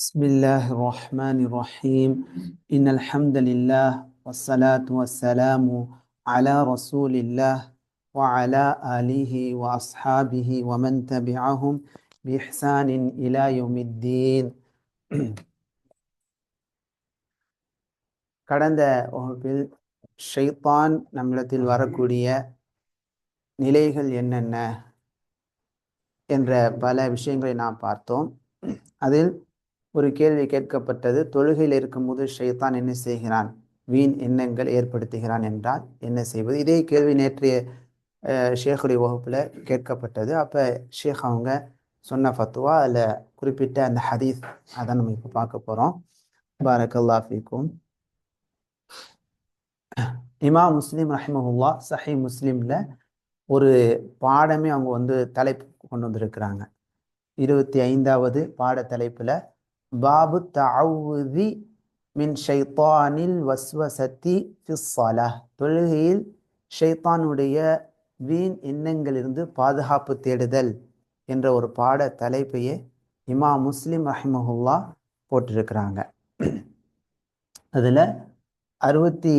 بسم الله الرحمن الرحيم إن الحمد لله والصلاة والسلام على رسول الله وعلى آله وأصحابه ومن تبعهم بإحسان إلى يوم الدين கடந்த வகுப்பில் ஷைத்தான் நம்மிடத்தில் வரக்கூடிய நிலைகள் என்னென்ன என்ற பல விஷயங்களை நாம் பார்த்தோம் அதில் ஒரு கேள்வி கேட்கப்பட்டது தொழுகையில் இருக்கும்போது ஷைத்தான் என்ன செய்கிறான்? வீண் எண்ணங்கள் ஏற்படுத்துகிறான் என்றால் என்ன செய்வது? இதே கேள்வி நேற்றைய ஷேഖுடைய வகுப்பில் கேட்கப்பட்டது. அப்போ ஷேக் அவங்க சொன்ன ஃபத்துவா அதில் குறிப்பிட்ட அந்த ஹதீஸ் அதை நம்ம இப்போ பார்க்க போகிறோம் பாரக்கல்லா ஃபீக்கும். இமா முஸ்லீம் ரஹிமஹுல்லா சஹி முஸ்லீமில் ஒரு பாடமே அவங்க வந்து தலைப்பு கொண்டு வந்திருக்கிறாங்க. இருபத்தி ஐந்தாவது பாட தலைப்பில் பாபு தவுதி மின் ஷைத்தானில் வஸ்வசத்தி ஃபிஸ்ஸலா தொழுகையில் ஷைத்தானுடைய வீண் எண்ணங்களிலிருந்து பாதுகாப்பு தேடுதல் என்ற ஒரு பாட தலைப்பையே இமா முஸ்லிம் ரஹிமஹுல்லா போட்டிருக்கிறாங்க. அதில் அறுபத்தி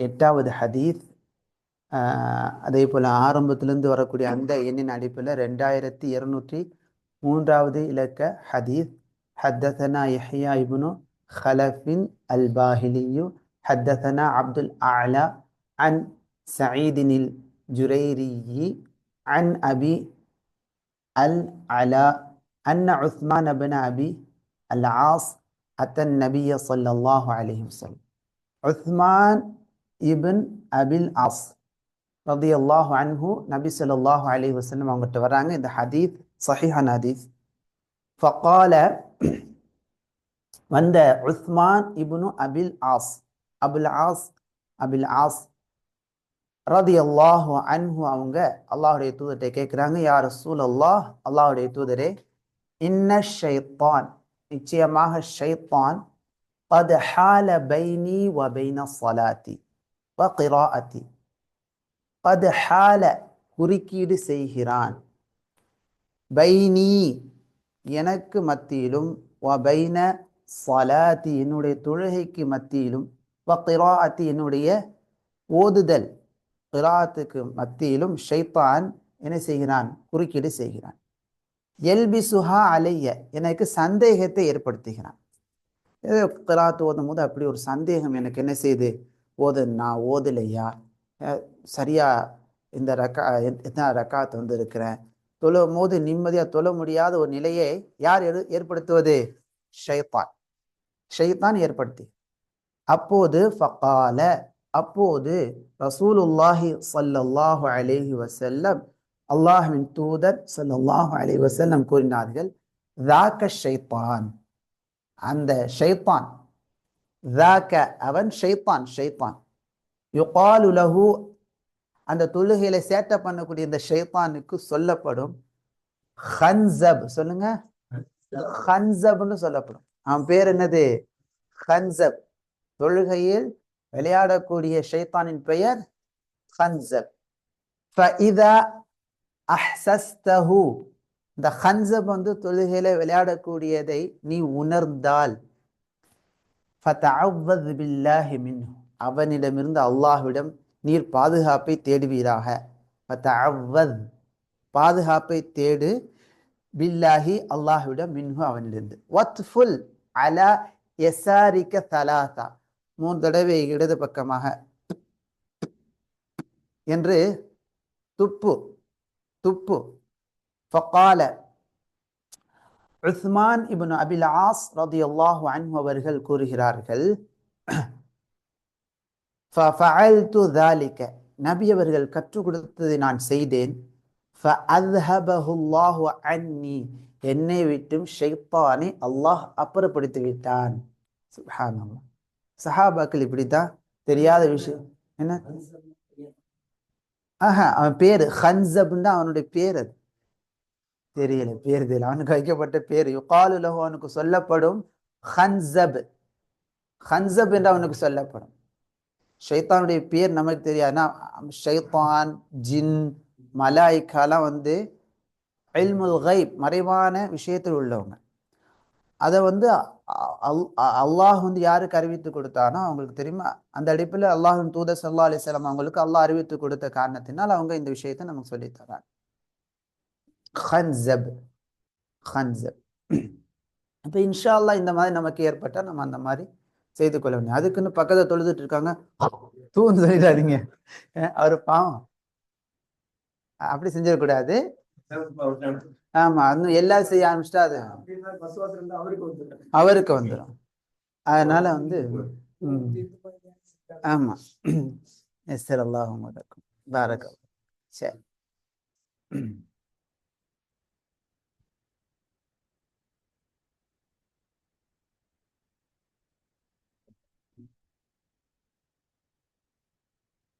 எட்டாவது ஹதீஸ் அதே போல் ஆரம்பத்திலிருந்து வரக்கூடிய அந்த எண்ணின் அடிப்பில் ரெண்டாயிரத்தி இருநூற்றி மூன்றாவது இலக்க ஹதீஸ் حدثنا يحيى ابن خلف الباهلي حدثنا عبد الأعلى عن سعيد الجريري عن أبي العلاء أن عثمان بن أبي العاص أتى النبي صلى الله عليه وسلم عثمان ابن أبي العاص رضي الله عنه نبي صلى الله عليه وسلم அவங்ககிட்ட வராங்க இந்த ஹதீஸ் சஹிஹான ஹதீஸ் ஃபகால வந்த உஸ்மான் இப்னு அபில் ஆஸ் அபுல் ஆஸ் அபில் ஆஸ் ரதி அல்லாஹு அன்ஹு அவங்க அல்லாஹுடைய தூதர்கிட்ட கேட்குறாங்க யார் சூல் அல்லாஹ் அல்லாஹுடைய தூதரே இன்ன ஷைத்தான் நிச்சயமாக ஷைத்தான் அது ஹால பைனி வ பைன சலாத்தி வ கிராஅத்தி அது ஹால குறுக்கீடு செய்கிறான் பைனி எனக்கு மத்தியிலும் வபைன சலாத்தி என்னுடைய தொழுகைக்கு மத்தியிலும் வக்கிராத்தி என்னுடைய ஓதுதல் கிராத்துக்கு மத்தியிலும் ஷைத்தான் என்ன செய்கிறான்? குறுக்கீடு செய்கிறான். எல்பி சுஹா அலைய எனக்கு சந்தேகத்தை ஏற்படுத்துகிறான். ஏதோ கிராத்து ஓதும் போது அப்படி ஒரு சந்தேகம் எனக்கு என்ன செய்து? ஓது நான் ஓதலையா? சரியா இந்த ரக்கா எத்தனை ரக்காத்து வந்து இருக்கிறேன் தொழும் போது நிம்மதியாக தொழ முடியாத ஒரு நிலையை யார் ஏற்படுத்துவது? ஷைத்தான். ஷைத்தான் ஏற்படுத்தி. அப்போது ஃபகால அப்போது ரசூலுல்லாஹி சல்லல்லாஹு அலேஹி வசல்லம் அல்லாஹின் தூதர் சல்லல்லாஹு அலேஹி வசல்லம் கூறினார்கள் தாக்க ஷைத்தான். அந்த ஷைத்தான் தாக்க அவன் ஷைத்தான் ஷைத்தான். யுகாலுலஹு அந்த தொழுகையில சேட்டை பண்ணக்கூடிய இந்த ஷைத்தானுக்கு சொல்லப்படும். ஹன்சப் சொல்லுங்க. ஹன்சப்னு சொல்லப்படும். அவன் பேர் என்னது? ஹன்சப். தொழுகையில் விளையாடக்கூடிய ஷைத்தானின் பெயர் ஹன்சப். அஹ்சஸ்தஹு. இந்த ஹன்சப் வந்து தொழுகையில விளையாடக்கூடியதை நீ உணர்ந்தால். அவனிடமிருந்து அல்லாஹ்விடம் நீர் பாதுகாப்பை தேடுவீராக. பாதுகாப்பை தேடு பில்லாஹி அல்லாஹுவிடம் மின்ஹு அவனிலிருந்து. வத்ஃபுல் அலா எசாரிக்க தலாதா. மூன்று தடவை இடது பக்கமாக. என்று துப்பு துப்பு. ஃபகால. உஸ்மான் இப்னு அபில் ஆஸ் ரதியல்லாஹு அன்ஹு அவர்கள் கூறுகிறார்கள். நபி அவர்கள் கற்றுக் கொடுத்ததை நான் செய்தேன். என்னை விட்டும் ஷெய்பானை அல்லாஹ் அப்புறப்படுத்தி விட்டான். சஹாபாக்கள் இப்படித்தான் தெரியாத விஷயம். என்ன? ஆஹா அவன் பேரு ஹன்சப்னா அவனுடைய பேர் அது. தெரியல பேர் தெரியல. அவனுக்கு வைக்கப்பட்ட பேர். யுகாலு அவனுக்கு சொல்லப்படும் ஹன்சப். ஹன்சப் என்று அவனுக்கு சொல்லப்படும். ஷைத்தானுடைய பேர் நமக்கு தெரியாதுன்னா ஷைத்தான் ஜின் மலாய்க்காலாம் வந்து அல்முல் கைப் மறைவான விஷயத்தில் உள்ளவங்க. அதை வந்து அல்- அ- அல்லாஹ் வந்து யாருக்கு அறிவித்து கொடுத்தானோ அவங்களுக்கு தெரியுமா? அந்த அடிப்பில் அல்லாஹின் தூத சல்லா அலிஸ்லாம் அவங்களுக்கு அல்லாஹ் அறிவித்து கொடுத்த காரணத்தினால் அவங்க இந்த விஷயத்தை நமக்கு சொல்லித் தராங்க ஹன்சப் ஹன்சப் இப்போ இன்ஷா அல்லாஹ் இந்த மாதிரி நமக்கு ஏற்பட்டால் நம்ம அந்த மாதிரி செய்து கொள்ள முடியும் அதுக்குன்னு பக்கத்தை தொழுதுட்டு இருக்காங்க. தூன்னு சொல்லிடாதீங்க அவர் அவரு பாவம். அப்படி செஞ்சிடக்கூடாது. ஆமா அன்னும் எல்லாம் செய்ய ஆரம்பிச்சிட்டா அது அவருக்கு வந்துடும் அதனால வந்து ஆமா. எஸ் அல்லாஹ் பாரக் சரி.